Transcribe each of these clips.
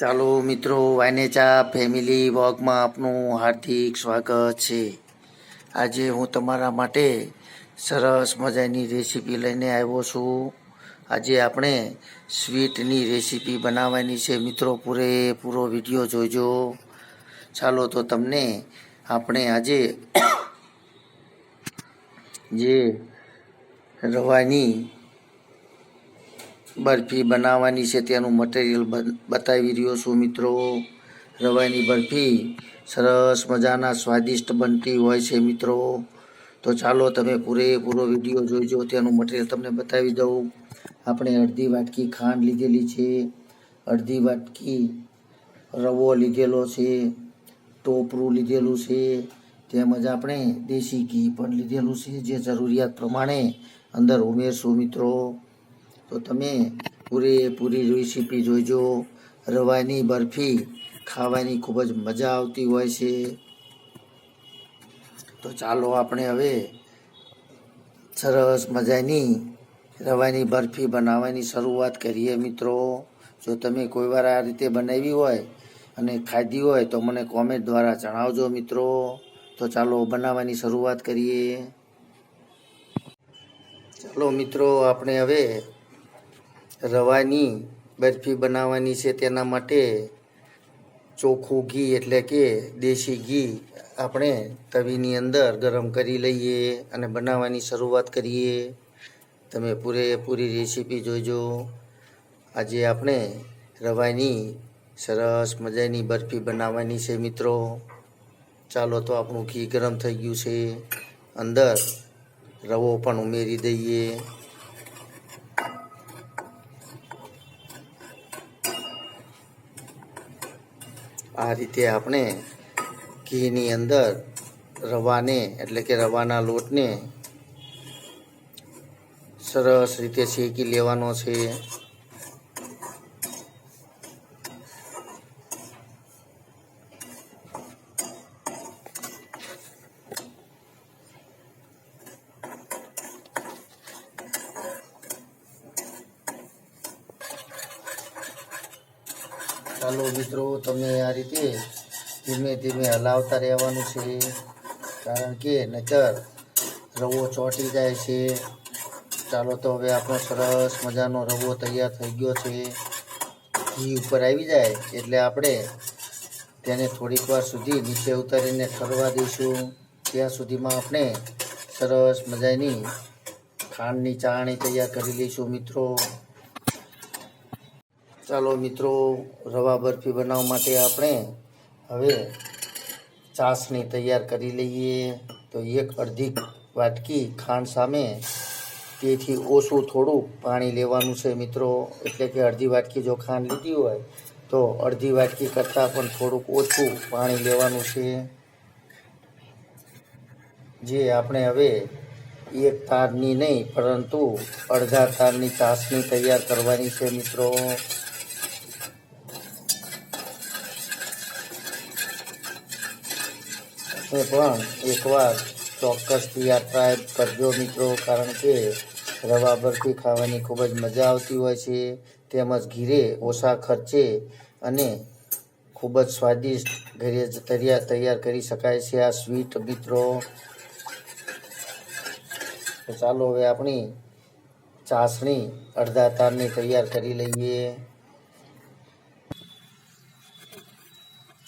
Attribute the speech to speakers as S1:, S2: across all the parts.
S1: ચાલો મિત્રો, વાયનેચા ફેમિલી વોકમાં આપનું હાર્દિક સ્વાગત છે. આજે હું તમારા માટે સરસ મજાની રેસીપી લઈને આવ્યો છું. આજે આપણે સ્વીટની રેસીપી બનાવવાની છે. મિત્રો, પૂરેપૂરો વીડિયો જોજો. ચાલો તો તમને આપણે આજે જે રવાની બરફી બનાવવાની છે, તેનું મટીરિયલ બતાવી રહ્યો છું મિત્રો. રવાની બરફી સરસ મજાના સ્વાદિષ્ટ બનતી હોય છે મિત્રો. તો ચાલો તમે પૂરેપૂરો વીડિયો જોઈજો તેનું મટીરિયલ તમને બતાવી દઉં. આપણે અડધી વાટકી ખાંડ લીધેલી છે. અડધી વાટકી રવો લીધેલો છે, ટોપરું લીધેલું છે, તેમજ આપણે દેશી ઘી પણ લીધેલું છે, જે જરૂરિયાત પ્રમાણે અંદર ઉમેરશું મિત્રો. તો તમે પૂરેપૂરી રેસીપી જોઈજો રવાની બરફી ખાવાની ખૂબ જ મજા આવતી હોય છે. તો ચાલો આપણે હવે સરસ મજાની રવાની બરફી બનાવવાની શરૂઆત કરીએ મિત્રો. જો તમે કોઈ વાર આ રીતે બનાવી હોય અને ખાધી હોય તો મને કોમેન્ટ દ્વારા જણાવજો મિત્રો. તો ચાલો બનાવવાની શરૂઆત કરીએ. ચાલો મિત્રો, આપણે હવે રવાની બરફી બનાવવાની છે તેના માટે ચોખ્ખું ઘી એટલે કે દેશી ઘી આપણે તવીની અંદર ગરમ કરી લઈએ અને બનાવવાની શરૂઆત કરીએ. તમે પૂરેપૂરી રેસીપી જોજો. આજે આપણે રવાની સરસ મજાની બરફી બનાવવાની છે મિત્રો. ચાલો તો આપણું ઘી ગરમ થઈ ગયું છે. અંદર રવો પણ ઉમેરી દઈએ. આ રીતે આપણે ઘીની અંદર રવાને, એટલે કે રવાના લોટને સરસ રીતે શેકી લેવાનો છે. ચાલો મિત્રો તમે આ રીતે ધીમે ધીમે હલાવતા રહેવાનું છે. કારણ કે નજર રવો ચોંટી જાય છે. ચાલો તો હવે આપણો સરસ મજાનો રવો તૈયાર થઈ ગયો છે. ઘી ઉપર આવી જાય એટલે આપણે તેને થોડીક વાર સુધી નીચે ઉતારીને ઠરવા દઈશું. ત્યાં સુધીમાં આપણે સરસ મજાની ખાંડની ચાણી તૈયાર કરી લઈશું મિત્રો. ચાલો મિત્રો, રવા બરફી બનાવવા માટે આપણે હવે ચાસણી તૈયાર કરી લઈએ. તો એક અડધી વાટકી ખાંડ સામે તેથી ઓછું થોડું પાણી લેવાનું છે મિત્રો. એટલે કે અડધી વાટકી જો ખાંડ લીધી હોય, તો અડધી વાટકી કરતાં પણ થોડુંક ઓછું પાણી લેવાનું છે. જે આપણે હવે એક તારની નહીં, પરંતુ અડધા તારની ચાસણી તૈયાર કરવાની છે મિત્રો. તમે પણ એકવાર ચોક્કસથી આ ટ્રાય કરજો મિત્રો. કારણ કે રવા બરફી ખાવાની ખૂબ જ મજા આવતી હોય છે. તેમજ ઘીરે ઓછા ખર્ચે અને ખૂબ જ સ્વાદિષ્ટ ઘરે જ તૈયાર તૈયાર કરી શકાય છે આ સ્વીટ મિત્રો. તો ચાલો હવે આપણી ચાસણી અડધા તારની તૈયાર કરી લઈએ.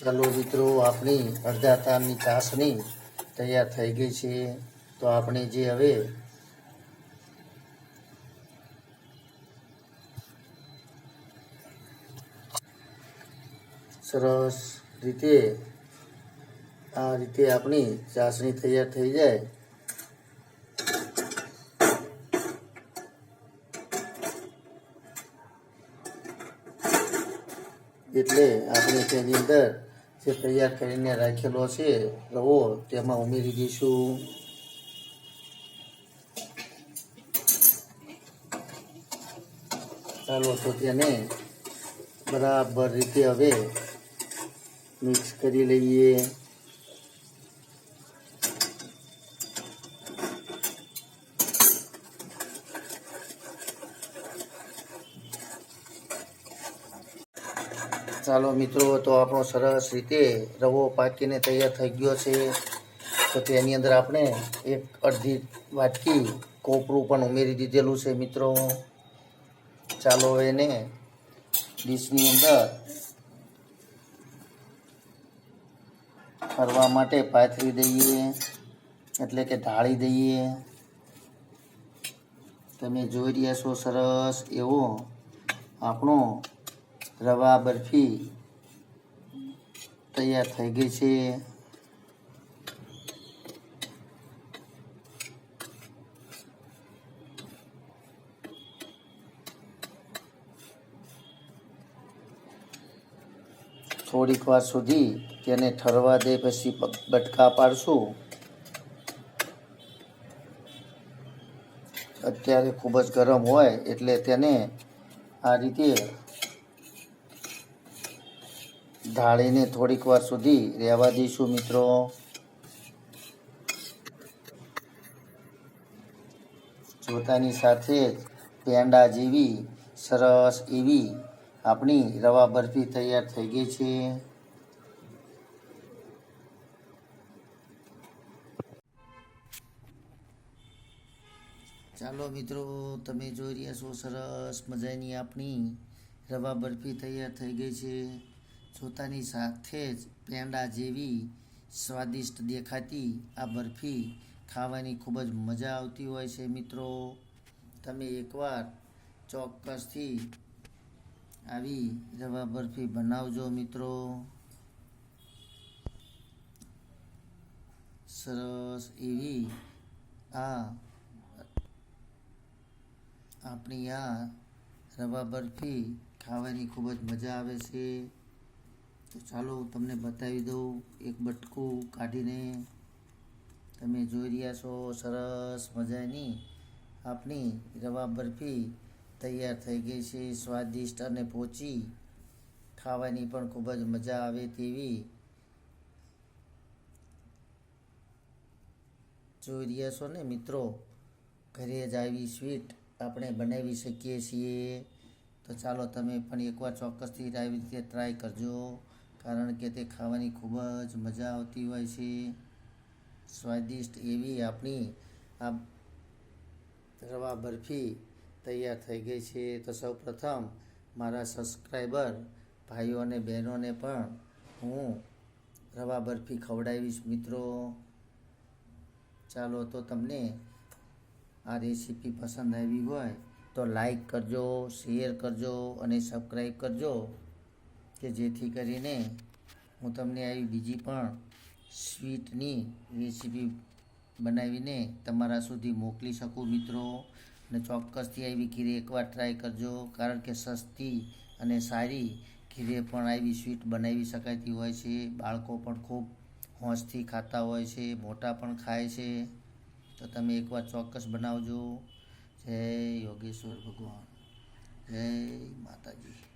S1: ચાલો મિત્રો આપણી અડધા તારની ચાસણી તૈયાર થઈ ગઈ છે. તો આપણે જે હવે સરસ રીતે આ રીતે આપણી ચાસણી તૈયાર થઈ જાય. એટલે આપણે તેની અંદર જે તૈયાર કરીને રાખેલો છે રવો તેમાં ઉમેરી દઈશું. ચાલો તો તેને બરાબર રીતે હવે મિક્સ કરી લઈએ. ચાલો મિત્રો, તો આપણો સરસ રીતે રવો પાકીને તૈયાર થઈ ગયો છે. તો તેની અંદર આપણે એક અડધી વાટકી કોપરું પણ ઉમેરી દીધેલું છે મિત્રો. ચાલો એને ડીશની અંદર ફરવા માટે પાથરી દઈએ, એટલે કે ઢાળી દઈએ. તમે જોઈ રહ્યા છો સરસ એવો આપણો રવા બરફી તૈયાર થઈ ગઈ છે. થોડીક વાર સુધી તેને ઠરવા દે, પછી બટકા પાડશું. અત્યારે ખૂબ જ ગરમ હોય એટલે તેને આ રીતે ઢાળીને થોડીક વાર સુધી રહેવા દઈશું મિત્રો. જોતાની સાથે જ પેંડા જેવી સરસ એવી આપણી રવા બરફી તૈયાર થઈ ગઈ છે. ચાલો મિત્રો, તમે જોઈ રહ્યા છો સરસ મજાની આપણી રવા બરફી તૈયાર થઈ ગઈ છે. જોતાની સાથે જ પેંડા જેવી સ્વાદિષ્ટ દેખાતી આ બરફી ખાવાની ખૂબ જ મજા આવતી હોય છે મિત્રો. તમે એકવાર ચોક્કસથી આવી રવા બરફી બનાવજો મિત્રો. સરસ એવી આ આપણી આ રવા બરફી ખાવાની ખૂબ જ મજા આવે છે. તો ચાલો તમને બતાવી દઉં, એક બટકું કાઢીને તમે જોઈ રહ્યા છો, સરસ મજાની આપણી રવા બરફી તૈયાર થઈ ગઈ છે, સ્વાદિષ્ટ અને પોચી. ખાવાની પણ ખૂબ જ મજા આવે તેવી. જોઈ રહ્યા છો ને મિત્રો? ઘરે જ આવી સ્વીટ આપણે બનાવી શકીએ છીએ. તો ચાલો તમે પણ એકવાર ચોક્કસથી આવી રીતે ટ્રાય કરજો. કારણ કે તે ખાવાની ખૂબ જ મજા આવતી હોય છે. સ્વાદિષ્ટ એવી આપણી આ રવા બરફી તૈયાર થઈ ગઈ છે. તો સૌ પ્રથમ મારા સબસ્ક્રાઈબર ભાઈઓ અને બહેનોને પણ હું રવા બરફી ખવડાવીશ. મિત્રો, ચાલો તો તમને આ રેસીપી પસંદ આવી હોય તો લાઈક કરજો, શેર કરજો અને સબસ્ક્રાઈબ કરજો. કે જેથી કરીને હું તમને આવી બીજી પણ સ્વીટની રેસીપી બનાવીને તમારા સુધી મોકલી શકું મિત્રો. અને ચોક્કસથી આવી ખીરે એકવાર ટ્રાય કરજો, કારણ કે સસ્તી અને સારી ખીરે પણ આવી સ્વીટ બનાવી શકાતી હોય છે. બાળકો પણ ખૂબ હોંશથી ખાતા હોય છે, મોટા પણ ખાય છે. તો તમે એકવાર ચોક્કસ બનાવજો. જય યોગેશ્વર ભગવાન. જય માતાજી.